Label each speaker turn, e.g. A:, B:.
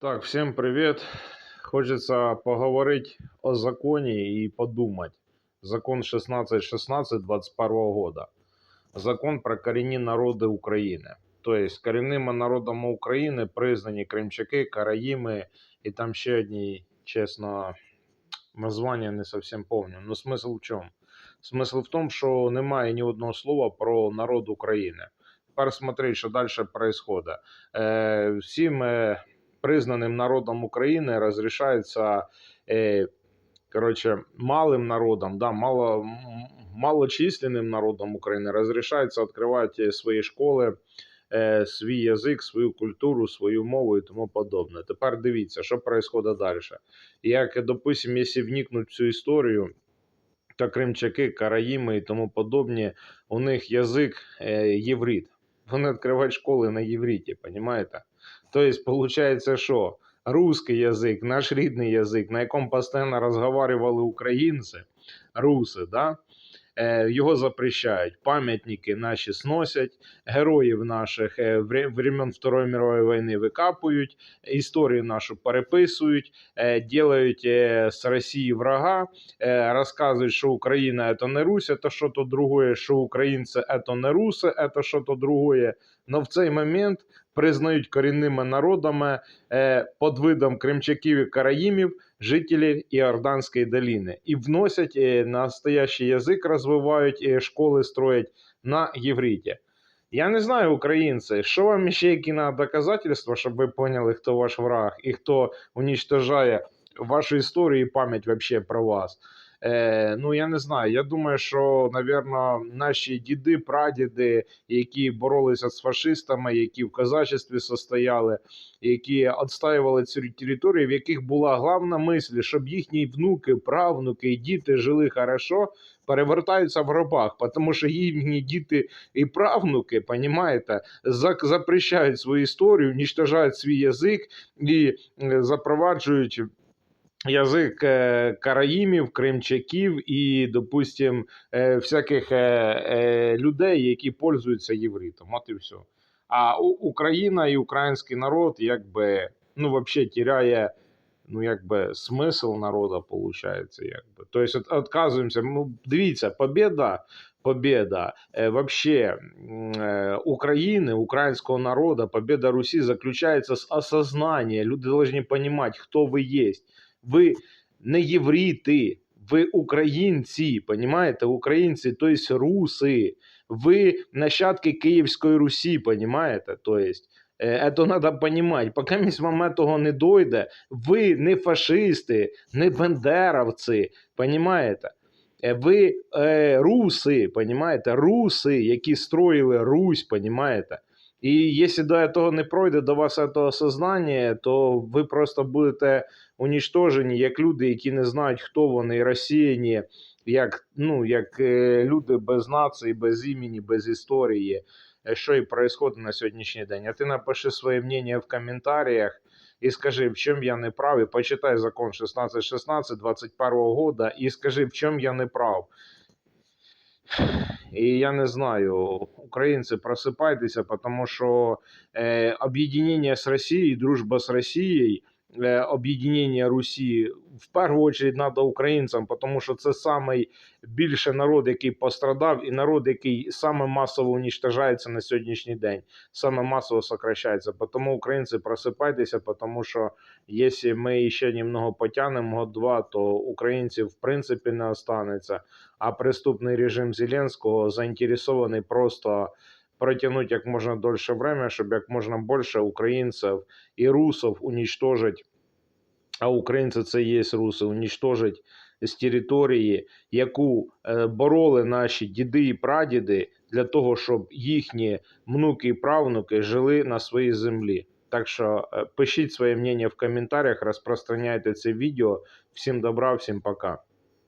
A: Так, всем привет. Хочется поговорить о законе и подумать. Закон 1616 21 года. Закон про коренні народи України. То есть корінними народами України признані кримчаки, караїми і там ще одні, чесно, названня не совсем помню. Ну смисл в чому? Смисл в тому, що немає ні одного слова про народ України. Тепер смотри, що далі. Е, всім е, признанным народом Украины разрешается, э, короче, малым народам, да, мало, м- малочисленным народам Украины разрешается открывать э, свои школи, е, свій язик, свою культуру, свою мову і тому подобне. Тепер дивіться, що відбувається далі. Як, допустим, якщо вникнуть в цю історію, то кримчаки, караїми і тому подобні, у них язик е, єврит. Вони відкривають школи на євриті, розумієте? Тобто, получается, що русский язик, наш рідний язик, на якому постійно розговорювали українці, руси, да? е, його запрещають. Пам'ятники наші сносять, героїв наших е, времен Второї мирової війни викапують, історію нашу переписують, е, делають е, з Росії врага, розказують, що Україна це не Русь, це що то другое, що українці це не руси, це що то другое. Но в цей момент признають корінними народами е, під видом кримчаків і караїмів жителів Іорданської долини і вносять е, настоящий язик, розвивають е, школи строять на євриті. Я не знаю, українці, що вам ще які на доказательства, щоб ви поняли, хто ваш враг і хто уничтожає вашу історію і пам'ять вообще про вас. Е, ну я не знаю. Я думаю, що напевно, наші діди, прадіди, які боролися з фашистами, які в казачестві состояли, які відстоювали цю територію, в яких була головна мисль, щоб їхні внуки, правнуки і діти жили хорошо, перевертаються в гробах, тому що їхні діти і правнуки, понімаєте, запрещають свою історію, уничтожають свій язик і е, запроваджують язик е, караїмів, кримчаків і, допустим, е, всяких е, людей, які пользуються євритом. От і все. А Україна і український народ, якби, ну, вообще теряє. Ну, якби смисл народу получається, якби. Тобто, от, отказуємося. Ну, дивіться, победа, победа е, вообще е, України, українського народу, победа Русі заключається з осознання. Люди повинні розуміти, хто ви є. Ви не євріти, ви українці, понімаєте? Українці, тобто руси. Ви нащадки Київської Русі, понімаєте? Тобто, е, це треба розуміти. Поки місь вам того не дойде, ви не фашисти, не бендеровці, понімаєте? Е, Ви е, руси, понімаєте? Руси, які строїли Русь, понімаєте? І якщо до цього не пройде до вас це осознання, то ви просто будете унічтожені як люди, які не знають, хто вони, і розсіяні, як, ну, як е, люди без нації, без імені, без історії, е, що і відбувається на сьогоднішній день. А ти напиши своє мнення в коментарях і скажи, в чому я не прав, і почитай закон 1616 21 года, і скажи, в чому я не прав. І я не знаю, українці, просипайтеся, тому що е, об'єднання з Росією, дружба з Росією, об'єднання Русі в першу чергу треба українцям, тому що це самий народ, який пострадав, і народ, який саме масово уничтожається на сьогоднішній день, саме масово сокращається. Тому українці просипайтеся, тому що якщо ми ще немного потягнемо год-два, то українців в принципі не останеться. А преступний режим Зеленського заінтересований просто протягнуть як можна дольше время, щоб як можна більше українців і русів уничтожить, а українці це є руси, уничтожить з території, яку е, бороли наші діди і прадіди для того, щоб їхні внуки і правнуки жили на своїй землі. Так що е, пишіть своє мнення в коментарях, розпространяйте це відео. Всім добра, всім пока.